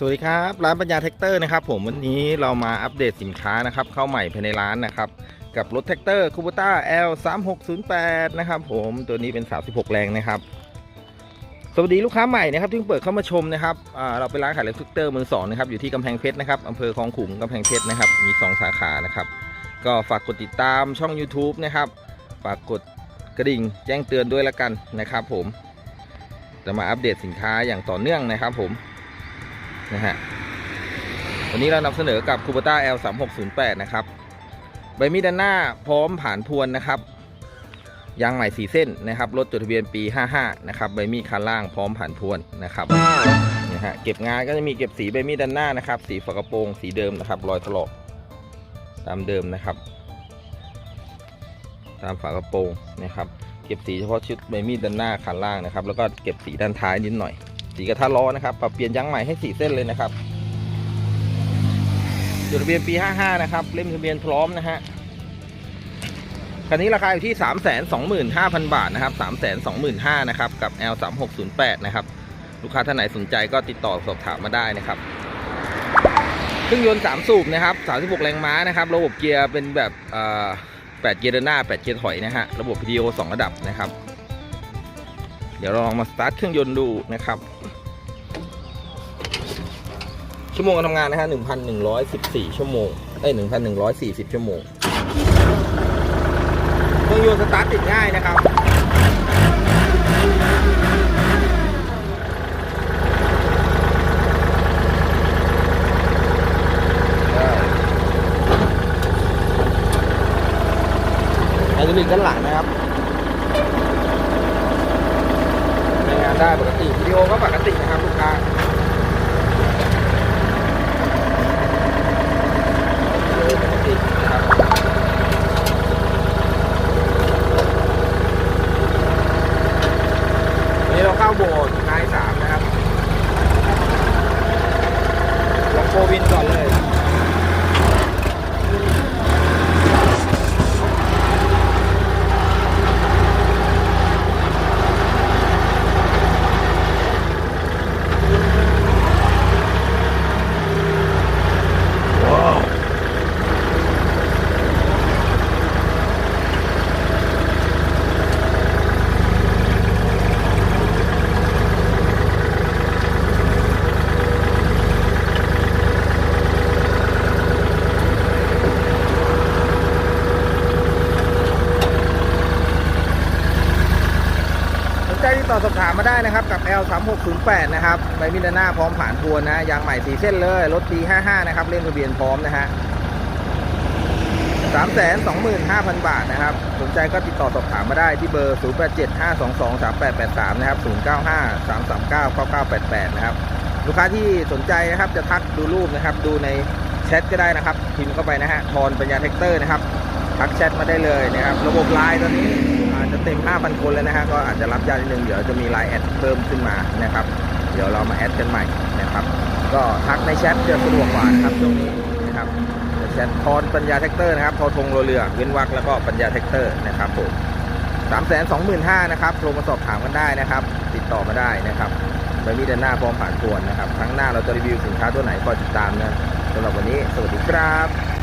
สวัสดีครับร้านปัญญาแท็กเตอร์นะครับผมวันนี้เรามาอัปเดตสินค้านะครับเข้าใหม่ภายในร้านนะครับกับรถแท็กเตอร์คูบูต้า L 3 6 0 8นะครับผมตัวนี้เป็น 36 แรงนะครับสวัสดีลูกค้าใหม่นะครับที่เพิ่งเปิดเข้ามาชมนะครับเราเป็นร้านขายรถแท็กเตอร์มือสองนะครับอยู่ที่กำแพงเพชรนะครับอำเภอคลองขุงกำแพงเพชรนะครับมี 2 สาขานะครับก็ฝากกดติดตามช่อง YouTube นะครับฝากกดกระดิ่งแจ้งเตือนด้วยละกันนะครับ ผมจะมาอัปเดตสินค้าอย่างต่อเนื่องนะครับผม นะฮะวันนี้เรานำเสนอกับ c u b a t a L 3 6 0 8นะครับใบมีดด้านหน้าพร้อมผ่านพวนนะครับยางใหม่สีเส้นนะครับรถจดทะเบียนปี 55 นะครับใบมีดคันล่างพร้อมผ่านพวนนะครับนะฮะเก็บงานก็จะมีเก็บสีใบมีดด้านหน้านะครับ สีฝากระโปรงสีเดิมนะครับรอยถลอกตามเดิมนะครับ ตามฝากระโปรงนะครับ เก็บสีเฉพาะชุดใบมีดด้านหน้าคันล่างนะครับ แล้วก็เก็บสีด้านท้ายนิดหน่อย สีกระทะล้อนะครับ ปรับเปลี่ยนยางใหม่ให้สีเส้นเลยนะครับจดทะเบียนปี 55 นะครับ เล่มทะเบียนพร้อมนะฮะ คันนี้ราคาอยู่ที่ 325,000 บาทนะครับ 325,000นะครับ กับ L 3608 นะครับ ลูกค้าท่านไหนสนใจก็ติดต่อสอบถามมาได้นะครับเครื่องยนต์ 3 สูบนะครับ 36 แรงม้านะครับ ระบบเกียร์เป็นแบบ8เกียร์เดินหน้า 8 เกียร์ถอยนะฮะ ระบบ PDO 2ระดับนะครับ เดี๋ยวเราลองมาสตาร์ทเครื่องยนต์ดูนะครับ ชั่วโมงการทำงานนะฮะ1,114ชั่วโมงเอ้ย1,140ชั่วโมงเครื่องยนต์สตาร์ทติดง่ายนะครับไฮดรอลิกด้านหลังนะครับ ใช้งาน ได้ปกติวิดีโอก็ปกตินะครับลูกค้าวิดีโอปกตินะครับวันนี้เราเข้าโบสถ์นายสามนะครับลองโควินก่อนเลย สนใจติดต่อสอบถามมา ได้นะครับกับ L 3 6 0 8 นะครับใบมีดด้านหน้าพร้อมผ่านพวนนะยางใหม่สีเส้นเลย รถปี 55 นะครับเล่มทะเบียนพร้อมนะฮะ325,000 บาทนะครับ สนใจก็ติดต่อสอบถามมาได้ที่เบอร์ 0875223883 นะครับ 0953399988 นะครับ ลูกค้าที่สนใจนะครับจะทักดูรูปนะครับ ดูในแชทก็ได้นะครับพิมพ์เข้าไปนะฮะทอนปัญญาแท็กเตอร์นะครับ ทักแชทมาได้เลยนะครับ ระบบไลน์ตอนนี้ จะเต็ม 5,000 คนแล้วนะฮะก็อาจจะรับยากนิดนึงเดี๋ยวจะมีไลน์แอดเพิ่มขึ้นมานะครับ เดี๋ยวเรามาแอดกันใหม่นะครับ ก็ทักในแชทจะสะดวกกว่านะครับช่วงนี้นะครับแชททอนปัญญาแท็กเตอร์นะครับทอทงโรเรือเว้นวรรคแล้วก็ปัญญาแท็กเตอร์นะครับผมสามแสนสองหมื่นห้านะครับโทรมาสอบถามกันได้นะครับ ติดต่อมาได้นะครับใบมีดเดินหน้าพร้อมผ่านควรนะครับครั้งหน้าเราจะรีวิวสินค้าตัวไหนก็ติดตามนะสำหรับวันนี้ สวัสดีครับ